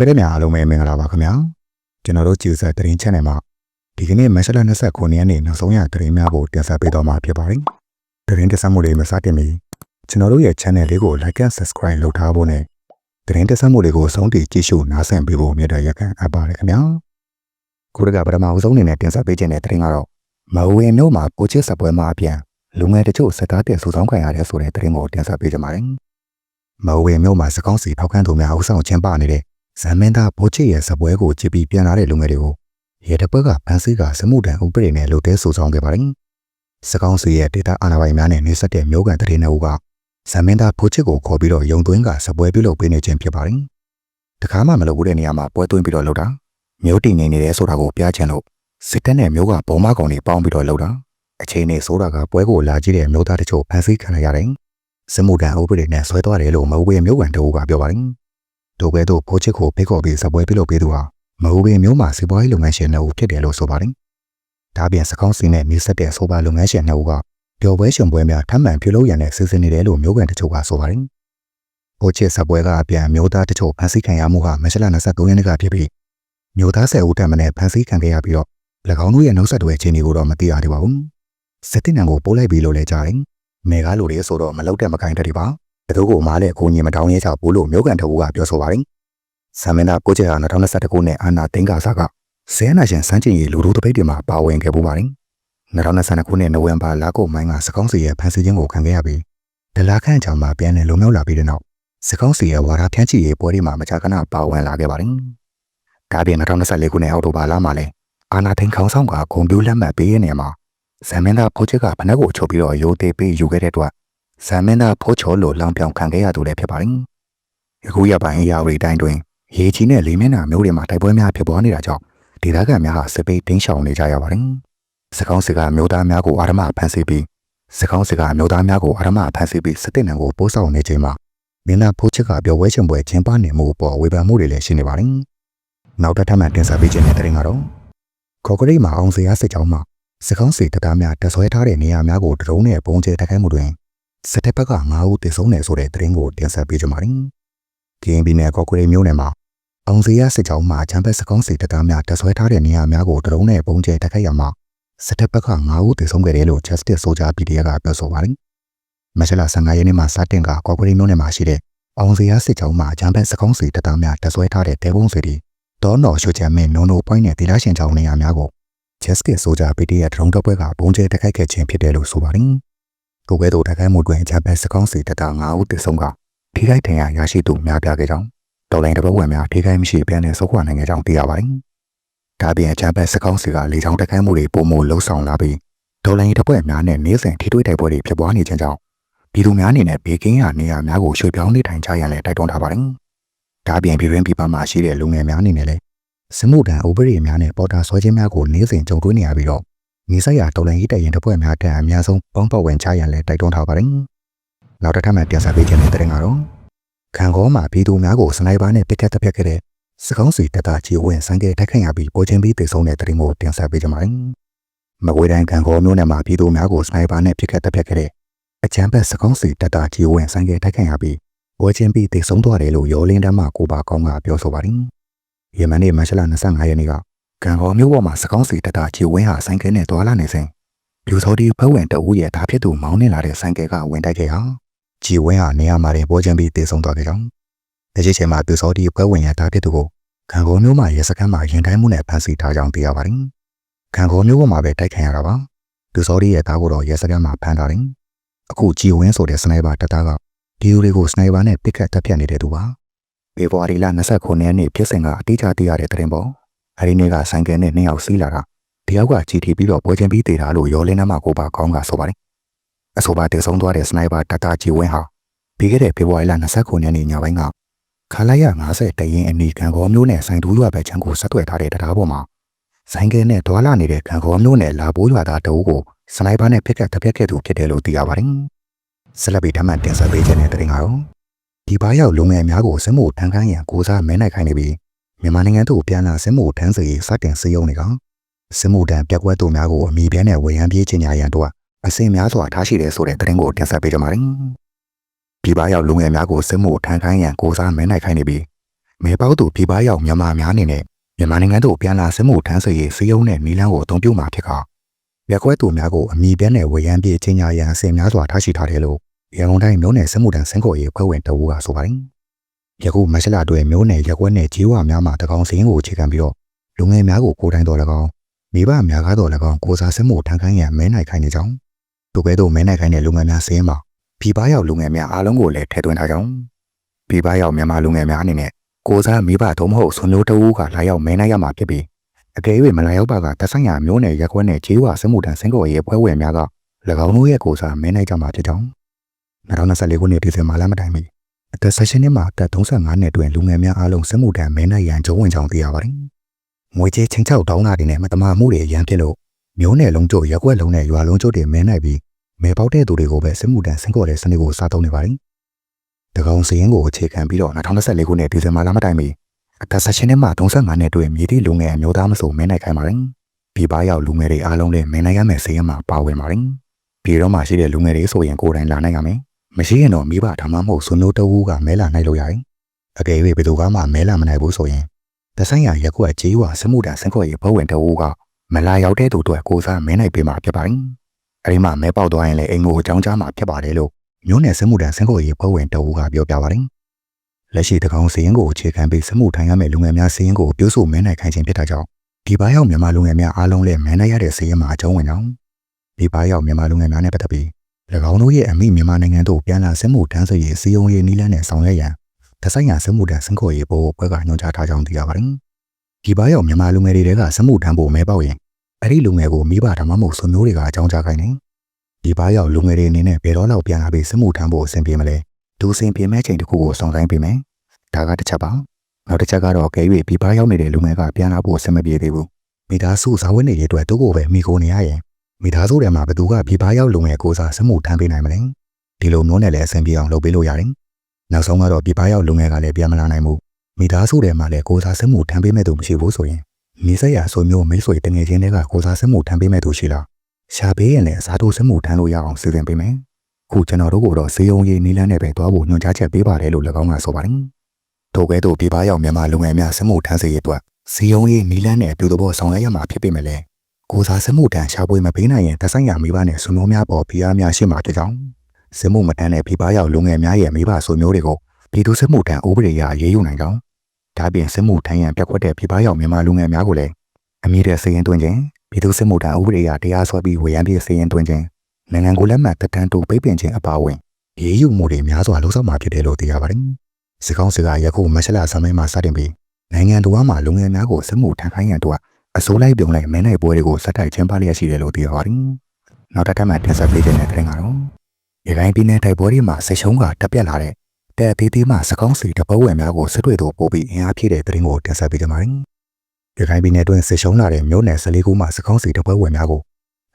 ပတဲ့များအားလုံးပဲမင်္ဂလာပါခင်ဗျာကျွန်တော်တို့ကြည်ဆက်တရင် channel မှာဒီကနေ့မက်ဆလ29ရက်နေ့နောက်ဆုံးရတရင်များကိုတင်ဆက်ပေးတော့မှာဖြစ်ပါတယ်တရင်တက်ဆက်မှုတွေမစတင်မီကျွန်တော်တို့ရဲ့ channel လေးကို like and subscribe လုပ်ထားဖို့နဲ့တရင်တက်ဆက်မှုတွေကိုအဆုံးထိကြည့်ရှုနားဆင်ပေးဖို့မြတ်တဲ့ရကန်အပ်ပါတယ်ခင်ဗျာခုတကပထမအဆုံးအနေနဲ့တင်ဆက်ပေးခြင်းတဲ့တရင်ကတော့မဝေမျိုးမှာကိုချစ်စပွဲမှာအပြန်လူငယ်တချို့စကားတဲ့စူဆောင်းခံရတဲ့ဆိုတဲ့တရင်ကိုတင်ဆက်ပေးကြပါတယ်မဝေမျိုးမှာစကောင်းစီထောက်ခံသူများအုပ်ဆောင်ကျင်းပနေတဲ့ ဇမ်မင်းသားဘိုးချစ်ရဲ့စပွဲကိုကြည့်ပြီးပြန်လာတဲ့လူငယ်တွေကိုရဲတပ်ဖွဲ့ကဖမ်းဆီးကစမှုတံဥပဒေနဲ့လုပ်တဲ့စူဆောင်ခဲ့ပါတယ်။စကောင်းစီရဲ့ဒေတာအာဏာပိုင်များနဲ့နေဆက်တဲ့မျိုးကန်တရေနှုတ်ကဇမ်မင်းသားဘိုးချစ်ကိုခေါ်ပြီးတော့ယုံသွင်းကစပွဲပြုလုပ်ပေးနေခြင်းဖြစ်ပါတယ်။တခါမှမလုပ်ဘူးတဲ့နေရာမှာပွဲသွင်းပြီးတော့လုပ်တာမျိုးတည်နေနေတယ်ဆိုတာကိုပြချင်လို့စစ်တပ်နဲ့မျိုးကဘုံမကောင်တွေပေါင်းပြီးတော့လုပ်တာအချိန်နေဆိုတာကပွဲကိုလာကြည့်တဲ့မျိုးသားတချို့ဖမ်းဆီးခံရရတယ်။စမှုတံဥပဒေနဲ့ဆွဲသွားတယ်လို့မဟုတ်ဘဲမျိုးကန်တို့ကပြောပါတယ်။ တို့ပဲတို့ဖိုးချစ်ကိုဖိတ်ခေါ်ပြီးစပွဲပြုလုပ်ပေးသူဟာမဟုတ်ဘဲမျိုးမှာစီးပွားရေးလုပ်ငန်းရှင်နှစ်ဦးဖြစ်တယ်လို့ဆိုပါတယ်။ဒါပြင်စကောင်းစီနဲ့နေဆက်တဲ့ဆိုပါလုပ်ငန်းရှင်နှစ်ဦးကပျော်ပွဲရှင်ပွဲများထပ်မံပြုလုပ်ရန်နဲ့စီစဉ်နေတယ်လို့မျိုးကန်တချို့ကဆိုပါတယ်။ဖိုးချစ်စပွဲကအပြန်မျိုးသားတချို့ဖမ်းဆီးခံရမှုဟာမက်လ23ရက်နေ့ကဖြစ်ပြီးမျိုးသား10ဦးထပ်မံနဲ့ဖမ်းဆီးခံခဲ့ရပြီးတော့၎င်းတို့ရဲ့နှုတ်ဆက်တွေအခြေအနေကိုတော့မသိရသေးပါဘူး။စစ်တင်နံကိုပို့လိုက်ပြီလို့လည်းကြားတယ်။မေကားလိုတွေဆိုတော့မလောက်တဲ့မကင်တဲ့တွေပါ။ ဘသူကိုမားတဲ့အကူအညီမတောင်းရဲချဘူးလို့မျိုးကန်တအူကပြောဆိုပါတယ်။ဆမ်မင်းသားကိုကျဟာ2021ခုနှစ်အာနာသိန်းကာစာကဇဲနာရှင်စန်းကျင်ရီလူတို့တပိတ်တွေမှာပါဝင်ခဲ့ပူပါတယ်။2022ခုနှစ်နိုဝင်ဘာလကုန်ပိုင်းကစကောင်းစီရဲ့ဖန်စီခြင်းကိုခံခဲ့ရပြီးဒလာခန့်ချောင်မှာပြန်လည်လုံမြောက်လာပြီးတဲ့နောက်စကောင်းစီရဲ့ဝါရဖြန့်ချီရေးပွဲတွေမှာမကြာခဏပါဝင်လာခဲ့ပါတယ်။ဒါပြင်2024ခုနှစ်အောက်တိုဘာလမှာလည်းအာနာသိန်းခေါင်းဆောင်ကဂုံပြူးလက်မှတ်ပေးရနေမှာဇမ်မင်းသားဖိုးချစ်ကဖနက်ကိုချုပ်ပြီးတော့ရိုသေပေးယူခဲ့တဲ့အတွက် ဇမ်မင်းသားဖိုးချောလိုလောင်ပြောင်ခံခဲ့ရသူလည်းဖြစ်ပါတယ်။ယခုရပိုင်းအရာဝတီတိုင်းတွင်ရေကြီးနဲ့လေးမျက်နှာမျိုးတွေမှာတိုက်ပွဲများဖြစ်ပွားနေတာကြောင့်ဒေသခံများဟာစစ်ပိတ်တင်းရှောင်နေကြရပါတယ်။စကောင်းစကားမျိုးသားများကိုအာရမဖမ်းဆီးပြီးစကောင်းစကားမျိုးသားများကိုအာရမဖမ်းဆီးပြီးစစ်တပ်နံကိုပို့ဆောင်နေချိန်မှာမင်းသားဖိုးချစ်ကပြောဝဲချင်ပွဲကျင်းပနေမှုပေါ်ဝေဖန်မှုတွေလည်းရှိနေပါတယ်။နောက်တစ်ထပ်မှတင်ဆက်ပေးခြင်းတဲ့တင်ကတော့ခေါကရိတ်မှာအောင်စရာစစ်ကြောင်းမှာစကောင်းစီတပ်သားများတဆွဲထားတဲ့နေရာများကိုဒရုန်းနဲ့ပုံကျဲတိုက်ခိုက်မှုတွင် စစ်တပ်ဘက်က9ဦးသေဆုံးတယ်ဆိုတဲ့သတင်းကိုတင်ဆက်ပေးကြပါမယ်။ကရင်ပြည်နယ်ကော့ကရိတ်မြို့နယ်မှာအောင်စရာစစ်ကြောင်းမှာချမ်းဘက်စကောင်းစီတပ်သားများတဆွဲထားတဲ့နေရာများကိုဒရုန်းနဲ့ပုံကျဲတိုက်ခိုက်ရမှာစစ်တပ်ဘက်က9ဦးသေဆုံးခဲ့တယ်လို့ Justice Soldier PDF ကပြောဆိုပါတယ်။မဆလာ15ရက်နေ့မှာစတင်ကကော့ကရိတ်မြို့နယ်မှာရှိတဲ့အောင်စရာစစ်ကြောင်းမှာချမ်းဘက်စကောင်းစီတပ်သားများတဆွဲထားတဲ့တဲပုံးစီတွေဒေါ်နော်ရွှေချမ်းမင်းနုံနိုပွိုင်းနဲ့ဒေသရှင်ချောင်းနေရာများကို Justice Soldier PDF ဒရုန်းတပ်ပွဲကပုံကျဲတိုက်ခိုက်ခဲ့ခြင်းဖြစ်တယ်လို့ဆိုပါတယ်။ ကိုကဲ့သို့တိုက်ခိုက်မှုတွင်ဂျပန်စကောင်းစီတပ်သား9ဦးသေဆုံးကထိခိုက်ဒဏ်ရာရရှိသူများပြားခဲ့ကြောင်းတော်လိုင်းတပတ်ဝင်များထိခိုက်မရှိဘဲနဲ့ဆုတ်ခွာနိုင်ခဲ့ကြောင်းသိရပါတယ်။ဒါပြင်ဂျပန်စကောင်းစီကလေကြောင်းတိုက်ခိုက်မှုတွေပုံမလှုပ်ဆောင်လာပြီးတော်လိုင်းတပတ်များနဲ့နေ့စဉ်ထိတွေ့တိုက်ပွဲတွေဖြစ်ပွားနေခြင်းကြောင့်ပြည်သူများအနေနဲ့ဘေကင်းရနေရာများကိုရွှေ့ပြောင်းနေထိုင်ကြရန်လည်းတိုက်တွန်းထားပါတယ်။ဒါပြင်ပြည်တွင်းပြည်ပမှာရှိတဲ့လူငယ်များအနေနဲ့လည်းစမှုတန်ဥပဒေများနဲ့ပေါ်တာဆွဲခြင်းများကိုနေ့စဉ်ကြုံတွေ့နေရပြီးတော့ မြေဆိုင်ရာတော်လန်ရေးတရင်တစ်ဖွဲ့များတက်အများဆုံးပေါင်းပတ်ဝင်ချရန်လဲတိုက်တွန်းထားပါတယ်။နောက်တစ်ထပ်မှပြန်ဆက်ပေးခြင်းတဲ့တဲ့ကတော့ခံကောမှာပြည်သူများကိုစနိုက်ပါနဲ့ပစ်ခတ်တပ်ဖြတ်ခဲ့တဲ့စကောင်းစီတပ်သားကြီးဝင်ဆိုင်ကတိုက်ခိုက်ရပြီးပေါ်ချင်းပြီးတေဆုံးတဲ့တဲ့ရင်ကိုတင်ဆက်ပေးကြပါမယ်။မကွေးတိုင်းခံကောမျိုးနယ်မှာပြည်သူများကိုစနိုက်ပါနဲ့ပစ်ခတ်တပ်ဖြတ်ခဲ့တဲ့အချမ်းဘက်စကောင်းစီတပ်သားကြီးဝင်ဆိုင်ကတိုက်ခိုက်ရပြီးပေါ်ချင်းပြီးတေဆုံးသွားတယ်လို့ရောလင်းတမ်းမှကိုပါကောင်းကပြောဆိုပါတယ်။ယမန်နေ့မတ်လ25ရက်နေ့က ကံကောမျိုးပေါ်မှာစကောင်းစီတတာချီဝင်းဟာဆိုင်ကဲနဲ့တွာလာနေစဉ်လူသောဒီဖက်ဝင်တအူးရဲ့ဒါဖြစ်သူမောင်းနေလာတဲ့ဆိုင်ကဲကဝင်တိုက်ခဲ့ဟာချီဝင်းဟာနေရာမှာတင်ပေါ်ချင်ပြီးတေဆုံးသွားခဲ့ကြောင်းလက်ရှိချိန်မှာသူသောဒီဖက်ဝင်ရဲ့ဒါဖြစ်သူကိုကံကောမျိုးမှာရဲစခန်းမှာရင်တိုင်းမှုနဲ့ဖမ်းဆီးထားကြောင်းသိရပါတယ်ကံကောမျိုးပေါ်မှာပဲတိုက်ခံရတာပါသူသောဒီရဲ့ဒါကိုတော့ရဲစခန်းမှာဖမ်းထားတယ်အခုချီဝင်းဆိုတဲ့စနိုက်ပါတပ်သားကဒီလူတွေကိုစနိုက်ပါနဲ့ပစ်ခတ်တပ်ဖြတ်နေတဲ့သူပါဖေဖော်ဝါရီလ29ရက်နေ့ဖြစ်စဉ်ကအတိအကျသိရတဲ့သတင်းပေါ့ အဲဒီနေ့ကဆိုင်ကယ်နဲ့နှစ်ယောက်စီးလာတာတယောက်ကကြည်ထီပြီးတော့ပွဲချင်းပြီးသေးတာလို့ရောလင်းနှမကိုပါကောင်းကဆိုပါတယ်အဆိုပါတည်ဆုံးသွားတဲ့စနိုက်ပါတတာကြီးဝင်းဟာပြီးခဲ့တဲ့ဖေဖော်ဝါရီလ29ရက်နေ့ညပိုင်းကခလာရ90တရင်အနီခံကောမျိုးနဲ့ဆိုင်တူးရွာပဲချမ်းကိုဆက်သွယ်ထားတဲ့တရားပေါ်မှာဆိုင်ကယ်နဲ့ဒွာလာနေတဲ့ခံကောမျိုးနဲ့လာဘိုးရွာသားတအုပ်ကိုစနိုက်ပါနဲ့ဖစ်ကတ်တပြက်ခဲ့သူဖြစ်တယ်လို့သိရပါတယ်ဆက်လက်ပြီးဓမ္မတင်ဆက်ပေးခြင်းတဲ့တင်ကတော့ဒီဘာရောက်လုံငယ်များကိုစမှုထန်ခန်းရန်ကိုစားမဲနိုင်ခိုင်းနေပြီး မြန်မာနိုင်ငံသို့ပြန်လာစစ်မှုထမ်းစီစတင်စည်းရုံးနေကစစ်မှုတန်းပြက်ကွက်တို့များကိုအမိပြဲနဲ့ဝေယံပြေးချင်ကြရန်တို့အစင်များစွာထားရှိတယ်ဆိုတဲ့သတင်းကိုတင်ဆက်ပေးကြပါမယ်။ပြည်ပရောက်လူငယ်များကိုစစ်မှုထမ်းခိုင်းရန်ကိုစားမဲနိုင်ခိုင်းနေပြီးမဲပေါက်သူပြည်ပရောက်မြန်မာများအနေနဲ့မြန်မာနိုင်ငံသို့ပြန်လာစစ်မှုထမ်းဆွေရေးစည်းရုံးတဲ့နီလန်းကိုအသုံးပြုမှာဖြစ်ခါရက်ကွက်သူများကိုအမိပြဲနဲ့ဝေယမ်းပြေးချင်းညာရန်အစင်များစွာထားရှိထားတယ်လို့ရန်ကုန်တိုင်းမြို့နယ်စစ်မှုထမ်းစင်ကိုရေးဖွဲ့ဝင်တအူးကဆိုပါတယ်။ ယခုမက်ရှလာတွေမြို့နယ်ရက်ကွက်နဲ့ကြီးဝါများမှာတကောင်စင်းကိုအခြေခံပြီးတော့လူငယ်များကိုကိုယ်တိုင်တော်၎င်းမိဘများကားတော်၎င်းကိုစားစစ်မှုထမ်းခိုင်းရန်မဲနိုင်ခိုင်းနေကြောင်းသူကဲ့သို့မဲနိုင်ခိုင်းတဲ့လူငယ်များစင်းမှာပြည်ပရောက်လူငယ်များအားလုံးကိုလည်းထည့်သွင်းထားကြောင်းပြည်ပရောက်မြန်မာလူငယ်များအနေနဲ့ကိုစားမိဘတို့မဟုတ်ဆွမျိုးတအူးကလာရောက်မဲနိုင်ရမှာဖြစ်ပြီးအကယ်၍မလာရောက်ပါကတဆိုင်ရာမျိုးနယ်ရက်ကွက်နဲ့ကြီးဝါစစ်မှုထမ်းစင်ကိုရဲ့ပွဲဝင်များက၎င်းတို့ရဲ့ကိုစားမဲနိုင်ကြမှာဖြစ်ကြောင်း2024ခုနှစ်ဒီဇင်ဘာလမတိုင်မီ အသက်16နှစ်မှအသက်35နှစ်တွင်လူငယ်များအားလုံးစစ်မှုထမ်းမဲနိုင်ရန်ကြုံဝင်ကြောင်းသိရပါတယ်။ငွေကြေးချင်းချောက်တောင်းတာတွေနဲ့မတမာမှုတွေအရန်ဖြစ်လို့မျိုးနယ်လုံးကျို့ရက်ကွက်လုံးနဲ့ရွာလုံးကျို့တွေမဲနိုင်ပြီးမဲပေါက်တဲ့သူတွေကိုပဲစစ်မှုထမ်းဆင့်ခေါ်တဲ့စနစ်ကိုစားသုံးနေပါတယ်။တကောင်စရင်ကိုအခြေခံပြီးတော့2024ခုနှစ်ဒီဇင်ဘာလမတိုင်မီအသက်16နှစ်မှ35နှစ်တွင်မြေတီလူငယ်အမျိုးသားမဆိုမဲနိုင်ခိုင်းပါတယ်။ပြည်ပရောက်လူငယ်တွေအားလုံးလည်းမဲနိုင်ရမယ်စရင်မှာပါဝင်ပါတယ်။ပြည်တော်မှာရှိတဲ့လူငယ်တွေဆိုရင်ကိုယ်တိုင်လာနိုင်ရမယ်။ မရှိရင်တော့မိဘဒါမှမဟုတ်ဆွနိုးတဝူးကမဲလာနိုင်လို့ရတယ်။အကယ်၍ဘယ်သူကမှမဲလာမနိုင်ဘူးဆိုရင်တဆိုင်ရရက်ကွက်ကြီးဝါစမှုတာဆင့်ခေါ်ရေးဘဝဝင်တဝူးကမလာရောက်တဲ့သူတို့ကိုစားမဲနိုင်ပေးမှာဖြစ်ပါတယ်။အဲဒီမှာမဲပေါက်သွားရင်လည်းအိမ်ကိုအကြောင်းကြားမှာဖြစ်ပါတယ်လို့မျိုးနယ်စမှုတာဆင့်ခေါ်ရေးဘဝဝင်တဝူးကပြောပြပါတယ်။လက်ရှိတကောင်စီရင်ကိုအခြေခံပြီးစမှုထိုင်ရမယ့်လူငယ်များစီရင်ကိုပြုစုမဲနိုင်ခိုင်းခြင်းဖြစ်တာကြောင့်ဒီပါရောက်မြန်မာလူငယ်များအားလုံးလည်းမဲနိုင်ရတဲ့စီရင်မှာအကျုံးဝင်ကြောင်းဒီပါရောက်မြန်မာလူငယ်များနဲ့ပတ်သက်ပြီး၎ င်းတို့ရဲ့အမိမြန်မာနိုင်ငံသို့ပြန်လာစစ်မှုထမ်းဆွေရေးစီယုံရေးနီးလန်းနဲ့ဆောင်ရွက်ရန်တဆိုင်ရာစစ်မှုထမ်းစင်ခေါ်ရေးဘိုးဘွဲကညွှန်ကြားထားကြောင်းသိရပါတယ်။ဒီပါရောက်မြန်မာလူငယ်တွေကစစ်မှုထမ်းဖို့မဲပေါက်ရင်အဲ့ဒီလူငယ်ကိုမိဘဒါမှမဟုတ်ဆွေမျိုးတွေကအကြောင်းကြားခိုင်းတယ်။ဒီပါရောက်လူငယ်တွေအနေနဲ့ဘယ်တော့လောက်ပြန်လာပြီးစစ်မှုထမ်းဖို့အဆင်ပြေမလဲ။ဒူစင်ပြေမဲ့ချိန်တစ်ခုကိုဆောင်ဆိုင်ပေးမယ်။ဒါကတစ်ချက်ပါ။နောက်တစ်ချက်ကတော့ကဲ၍ဒီပါရောက်နေတဲ့လူငယ်ကပြန်လာဖို့အဆင်မပြေသေးဘူး။မိသားစုဇာဝတ်နေရေးအတွက်သူ့ကိုပဲမိကိုနေရရင် မိသားစုထဲမှာဘသူကပြပရောက်လုံငယ်ကိုစားစမှုထမ်းပေးနိုင်မလဲဒီလိုမျိုးနဲ့လည်းအဆင်ပြေအောင်လုပ်ပေးလို့ရတယ်နောက်ဆုံးကတော့ပြပရောက်လုံငယ်ကလည်းပြန်မလာနိုင်ဘူးမိသားစုထဲမှာလည်းကိုစားစမှုထမ်းပေးမဲ့သူမရှိဘူးဆိုရင်မိဆက်ရဆိုမျိုးမိတ်ဆွေတငယ်ချင်းတွေကကိုစားစမှုထမ်းပေးမဲ့သူရှိလားရှာပေးရင်လည်းစားထိုးစမှုထမ်းလို့ရအောင်စီစဉ်ပေးမယ်ခုကျွန်တော်တို့ကတော့စေယုံရေးနီလန်းနဲ့ပဲတွားဖို့ညွှန်ကြားချက်ပေးပါတယ်လို့၎င်းကဆိုပါတယ်ထို့ကဲ့သို့ပြပရောက်မြန်မာလူငယ်များစမှုထမ်းစေရအတွက်စေယုံရေးနီလန်းနဲ့အတူတဘောဆောင်ရွက်ရမှာဖြစ်ပေမဲ့လည်း ကိုစားစမှုတန်ရှာပွေမပေးနိုင်ရင်တဆိုင်ရမိဘနဲ့ဆွေမျိုးများပေါ်ဖိအားများရှိမှာတကြောင်စမှုမတန်တဲ့ဖိပါရောက်လူငယ်များရဲ့မိဘဆွေမျိုးတွေကိုပြည်သူစမှုတန်ဥပဒေအရရေးယူနိုင်ကြောင်းဒါပြင်စမှုထမ်းရန်ပြက်ကွက်တဲ့ဖိပါရောက်မြန်မာလူငယ်များကိုလည်းအမြင့်တဲ့စည်ရင်တွင်ခြင်းပြည်သူစမှုတန်ဥပဒေအရတရားစွဲပြီးဝေယံပြည့်စည်ရင်တွင်ခြင်းနိုင်ငံကိုလက်မှတ်တက်တန်းတူပိတ်ပင်ခြင်းအပါအဝင်ရေးယူမှုတွေများစွာလှုပ်ဆောင်မှာဖြစ်တယ်လို့သိရပါတယ်။စကောင်းစကားယခုမရှလာဆမ်းမင်းမှာစတင်ပြီးနိုင်ငံတော်မှာလူငယ်များကိုစမှုထမ်းခိုင်းရန်အတွက် အစိုးလိုက်ပြုံလိုက်မင်းနိုင်ပွဲတွေကိုစက်တိုက်ချင်းပါလျက်ရှိတယ်လို့သိရပါတယ်။နောက်တစ်ထပ်မှတင်ဆက်ပေးတဲ့တဲ့ရင်ကတော့ရခိုင်ပြည်နယ်တိုက်ပွဲတွေမှာဆက်ရှုံးကတက်ပြက်လာတဲ့တဲ့သေးသေးမှစကောင်းစီတပွဲဝင်များကိုစစ်တွေတို့ပို့ပြီးအင်အားဖြည့်တဲ့တဲ့ရင်ကိုတင်ဆက်ပေးကြပါတယ်။ရခိုင်ပြည်နယ်တွင်ဆက်ရှုံးလာတဲ့မြို့နယ်14ခုမှစကောင်းစီတပွဲဝင်များကို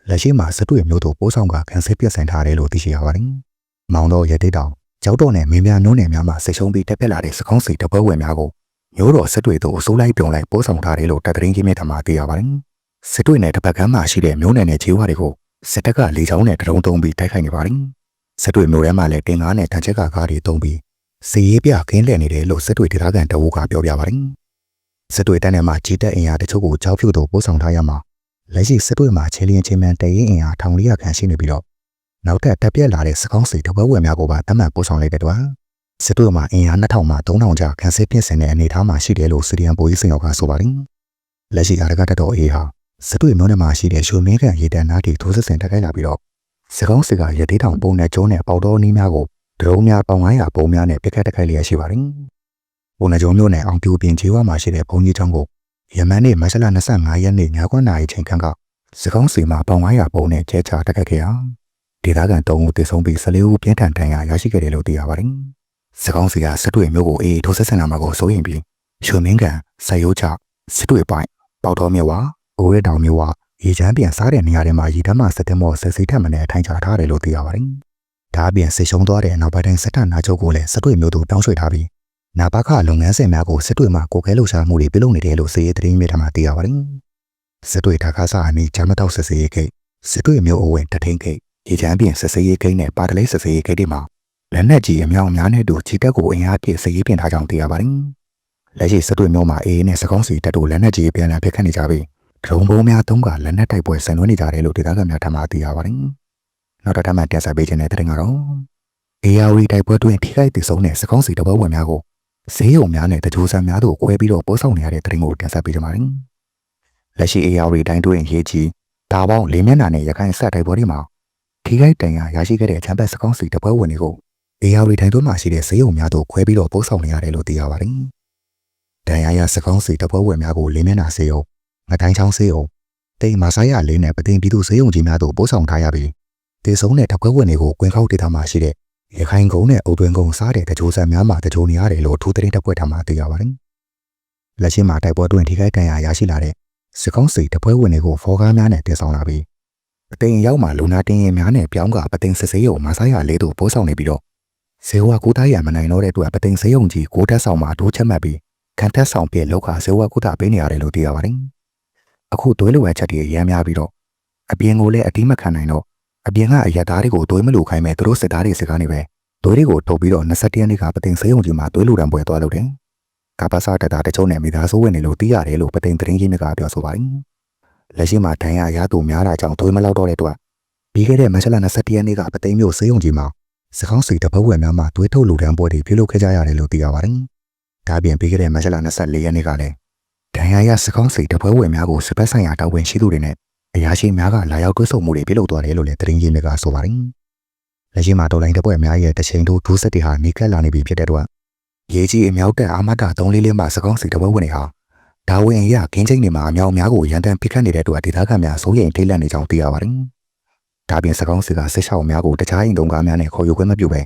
လက်ရှိမှာစစ်တွေမြို့တို့ပို့ဆောင်ကခန်းစစ်ပြက်ဆိုင်ထားတယ်လို့သိရှိရပါတယ်။မောင်တော်ရတိတောင်ကျောက်တော်နယ်မင်းများနုံးနယ်များမှာဆက်ရှုံးပြီးတက်ပြက်လာတဲ့စကောင်းစီတပွဲဝင်များကို မျိုးတော်စစ်တွေတို့အစိုးလိုက်ပြုံလိုက်ပို့ဆောင်ထားတယ်လို့တပ်သတင်းကြီးမြစ်ထမှာသိရပါတယ်။စစ်တွေနဲ့တပတ်ကမ်းမှာရှိတဲ့မျိုးနယ်နဲ့ခြေဝါတွေကိုစစ်တပ်ကလေချောင်းနဲ့တရုံတုံးပြီးတိုက်ခိုက်နေပါတယ်။စစ်တွေမျိုးထဲမှာလည်းတင်ကားနဲ့တန်ချက်ကကားတွေတုံးပြီးစီရေးပြခင်းလှည့်နေတယ်လို့စစ်တွေဒေသခံတအုပ်ကပြောပြပါတယ်။စစ်တွေတန်းထဲမှာကြီးတက်အင်အားတချို့ကိုကြောက်ဖြူတို့ပို့ဆောင်ထားရမှာလက်ရှိစစ်တွေမှာချင်းလျင်ချင်းမှန်တရင်အင်အားထောင်လေးရခန့်ရှိနေပြီးတော့နောက်ထပ်တက်ပြက်လာတဲ့စကောင်းစီတပွဲဝယ်များကိုပါတတ်မှတ်ပို့ဆောင်လိုက်တဲ့တော့ စစ်တို့မှာအင်အား2000မှ3000ကျခန်းစစ်ပြင်ဆင်တဲ့အနေအထားမှာရှိတယ်လို့စီဒီယန်ပိုကြီးစင်ရောက်ကဆိုပါတယ်။လက်ရှိအားရကတတော်အေးဟာစစ်တို့မျိုးနဲ့မှာရှိတဲ့ရွှေမင်းကန်ရေတန်းနားတီထိုးစစ်ဆင်တက်ခိုက်လာပြီးတော့စစ်ကောင်းစစ်ကရသေးတောင်ပုံနဲ့ကျုံးနဲ့ပေါတော်နီးများကိုဒရုံးများပေါင်900ပုံများနဲ့ပြက်ခတ်တက်ခိုက်လျက်ရှိပါတယ်။ပုံနဲ့ကျုံးမျိုးနဲ့အောင်ပြူပင်ချေဝါမှာရှိတဲ့ဘုံကြီးချောင်းကိုယမန်နေ့မတ်လ25ရက်နေ့ည9:00နာရီချိန်ခန့်ကစစ်ကောင်းစီမှာပေါင်900ပုံနဲ့ကျဲချတက်ခိုက်ခဲ့ရာဒေသခံ3ဦးသေဆုံးပြီး14ဦးပြင်းထန်ဒဏ်ရာရရှိခဲ့တယ်လို့သိရပါတယ်။ စကောင်းစီကစစ်တွေမျိုးကိုအေးထိုးဆက်ဆံတာမှာကိုစိုးရင်ပြီးရွှေမင်းကန်ဆက်ရိုးချစစ်တွေပိုင်းပေါတော်မြဝအိုးရဲတောင်မြဝရေချမ်းပြန်စားတဲ့နေရာတွေမှာရေဓာတ်မှစက်တင်မော့ဆက်စိတ်ထက်မနဲ့ထိုင်ချထားတယ်လို့သိရပါတယ်။ဒါအပြင်စစ်ရှုံးသွားတဲ့နောက်ပိုင်းတိုင်းစစ်တပ်နာချုပ်ကိုလည်းစစ်တွေမျိုးတို့တောင်းရွှေ့ထားပြီးနာဘခလုပ်ငန်းစဉ်များကိုစစ်တွေမှာကိုကဲလှုပ်ရှားမှုတွေပြုလုပ်နေတယ်လို့စီရေးသတင်းမြစ်ထမှာသိရပါတယ်။စစ်တွေဒါခါစာအနီးဂျမတောက်စစ်စေးကိတ်စစ်တွေမျိုးအဝင်တထင်းကိတ်ရေချမ်းပြင်စစ်စေးကိတ်နဲ့ပါတလေးစစ်စေးကိတ်တွေမှာ လက်နက်ကြီးအမြောင်များနဲ့တူခြေတက်ကိုအင်အားပြည့်စည်ရေးပြင်ထားကြောင်းသိရပါတယ်လက်ရှိစစ်တွေမျိုးမှာအေးနဲ့စကောင်းစီတက်တို့လက်နက်ကြီးပြန်လည်ဖစ်ခတ်နေကြပြီးဒရုံဘုံများသုံးကလက်နက်တိုက်ပွဲဆင်နွှဲနေကြတယ်လို့ဒေသခံများထပ်မံသိရပါတယ်။နောက်တစ်ထပ်မှတင်ဆက်ပေးခြင်းတဲ့တဲ့တင်ကတော့ ARD တိုက်ပွဲတွင်ထိခိုက်ဒေဆုံးတဲ့စကောင်းစီတပွဲဝင်များကိုဈေးရုံများနဲ့တကြိုးဆန်များတို့ကွဲပြီးတော့ပို့ဆောင်နေရတဲ့တဲ့တင်ကိုတင်ဆက်ပေးကြပါမယ်။လက်ရှိ ARD တိုင်းတွင်ရေးကြီးဒါပေါင်းလေးမျက်နှာနဲ့ရခိုင်ဆက်တိုက်ပွဲတွေမှာထိခိုက်တန်ရာရရှိခဲ့တဲ့အချမ်းဘက်စကောင်းစီတပွဲဝင်တွေကို ARD တိုင်းတွင်မှာရှိတဲ့ဈေးရုံများတို့ကွဲပြီးတော့ပို့ဆောင်နေရတယ်လို့သိရပါတယ်။တန်ရာရစကောင်းစီတပွဲဝင်များကိုလေးမျက်နှာဈေးရုံငတိုင်းချောင်းဈေးရုံတိမ်မာဆိုင်ရလေးနဲ့ပသိမ်ပြည်သူဈေးရုံကြီးများတို့ပို့ဆောင်ထားရပြီးဒေဆုံးတဲ့တပွဲဝင်တွေကိုကွင်းခောက်ဒေသမှာရှိတဲ့ရခိုင်ကုန်းနဲ့အုတ်တွင်းကုန်းစားတဲ့တကြိုးဆန်များမှာတကြိုးနေရတယ်လို့ထူးသတင်းတစ်ပွဲထားမှသိရပါတယ်။လက်ရှိမှာတိုက်ပွဲတွင်ထိခိုက်ဒဏ်ရာရရှိလာတဲ့စကောင်းစီတပွဲဝင်တွေကိုဖော်ကားများနဲ့တင်ဆောင်လာပြီးအတိမ်ရောက်မှာလူနာတင်ရင်များနဲ့ပြောင်းကပသိမ်စစ်စေးရုံမဆိုင်ရလေးတို့ပို့ဆောင်နေပြီးတော့ ဇေဝကူသားရမနိုင်တော့တဲ့အတွက်ပသိမ်စေးရုံကြီးကိုတက်ဆောင်မှာဒိုးချက်မှတ်ပြီးခံတက်ဆောင်ပြလောက်ခဇေဝကူသားပေးနေရတယ်လို့သိရပါတယ်။အခုသွေးလိုအပ်ချက်တွေရမ်းများပြီးတော့အပြင်ကိုလည်းအတိမခံနိုင်တော့အပြင်ကအရက်သားတွေကိုသွေးမလူခိုင်းမဲ့သူတို့စစ်သားတွေစကားနေပဲသွေးတွေကိုထုတ်ပြီးတော့21ရက်နေ့ကပသိမ်စေးရုံကြီးမှာသွေးလူတံပွဲသွားလုပ်တယ်။ကပ္ပစာတတာတချို့နဲ့မိသားစုဝင်တွေလို့သိရတယ်လို့ပသိမ်သတင်းကြီးမြကပြောဆိုပါတယ်။လက်ရှိမှာဒဏ်ရာရသူများတာကြောင့်သွေးမလောက်တော့တဲ့အတွက်ပြီးခဲ့တဲ့မတ်လ21ရက်နေ့ကပသိမ်မြို့စေးရုံကြီးမှာ စကောင်းစီတပတ်ဝက်များမှာသွေးထုတ်လူတံပွဲတွေပြုလုပ်ခဲ့ကြရတယ်လို့သိရပါတယ်။ဒါပြင်ပြီးခဲ့တဲ့မတ်လ24ရက်နေ့ကလည်းဒဏ်ရာရစကောင်းစီတပွဲဝယ်များကိုစပတ်ဆိုင်ရာတာဝန်ရှိသူတွေနဲ့အရာရှိများကလာရောက်တွဲဆုံမှုတွေပြုလုပ်သွားတယ်လို့လည်းသတင်းရင်းမြစ်ကဆိုပါတယ်။လက်ရှိမှာတော်လိုင်းတပ်ဖွဲ့များရဲ့တချိန်တို့ဒူးဆက်တွေဟာနေကက်လာနေပြီဖြစ်တဲ့အတွက်ရေးကြီးအမြောက်တက်အာမတ်တာ344မှာစကောင်းစီတပွဲဝင်တွေဟာဒါဝင်ရခင်းချင်းတွေမှာအမြောက်များကိုရန်တမ်းဖိခတ်နေတဲ့အတွက်ဒေသခံများစိုးရိမ်ထိတ်လန့်နေကြောင်းသိရပါတယ်။ ဒါပြင်စကောင်းစီကစစ်ရှောက်များကိုတခြားရင်တုံကားများနဲ့ခေါ်ယူခွင့်မပြုဘဲ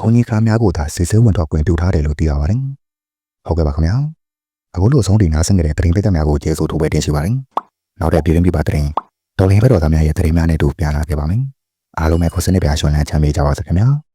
ဘုံကြီးကားများကိုသာစစ်ဆေးဝင်ထွက်ခွင့်ပြုထားတယ်လို့သိရပါတယ်။ဟုတ်ကဲ့ပါခင်ဗျာ။အခုလိုဆုံးဒီနားဆင်ကြတဲ့သတင်းပေးသက်များကိုကျေးဇူးထုတ်ပဲတင်ရှိပါတယ်။နောက်တဲ့ပြည်တွင်းပြည်ပသတင်းတော်လင်းဘက်တော်သားများရဲ့သတင်းများနဲ့တူပြန်လာခဲ့ပါမယ်။အားလုံးပဲခုစနစ်ပြရွှန်လန်းချမ်းမြေကြပါစေခင်ဗျာ။